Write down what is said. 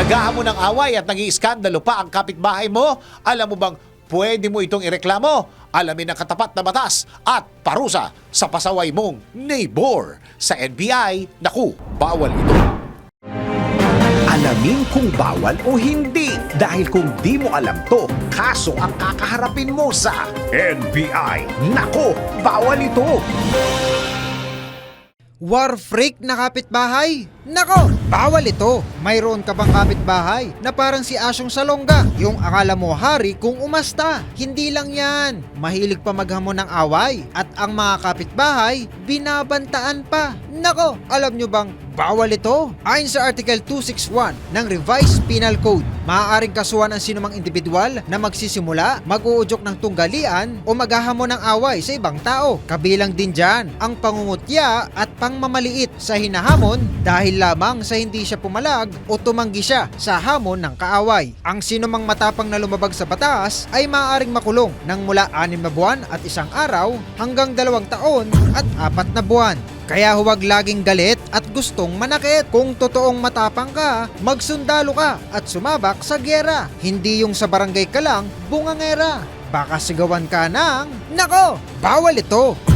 Naghahamon ng away at naging iskandalo pa ang kapitbahay mo? Alam mo bang pwede mo itong ireklamo? Alamin ang katapat na batas at parusa sa pasaway mong neighbor. Sa NBI, naku, bawal ito. Alamin kung bawal o hindi. Dahil kung di mo alam to, kaso ang kakaharapin mo sa NBI. Nako, bawal ito. War freak na kapitbahay? Nako, bawal ito. Mayroon ka bang kapitbahay na parang si Asyong Salonga? Yung akala mo hari kung umasta. Hindi lang yan. Mahilig pa maghamon ng away. At ang mga kapitbahay, binabantaan pa. Nako, alam nyo bang bawal ito? Ayon sa Article 261 ng Revised Penal Code, maaaring kasuhan ang sinumang individual na magsisimula, mag-uudyok ng tunggalian o maghahamon ng away sa ibang tao. Kabilang din dyan ang pangungutya at pangmamaliit sa hinahamon dahil lamang sa hindi siya pumalag o tumanggi siya sa hamon ng kaaway. Ang sinumang matapang na lumabag sa batas ay maaaring makulong ng mula 6 na buwan at isang araw hanggang dalawang taon at apat na buwan. Kaya huwag laging galit at gustong manakit. Kung totoong matapang ka, magsundalo ka at sumabak sa gyera. Hindi yung sa barangay ka lang, bungangera. Baka sigawan ka ng, Nako, bawal ito!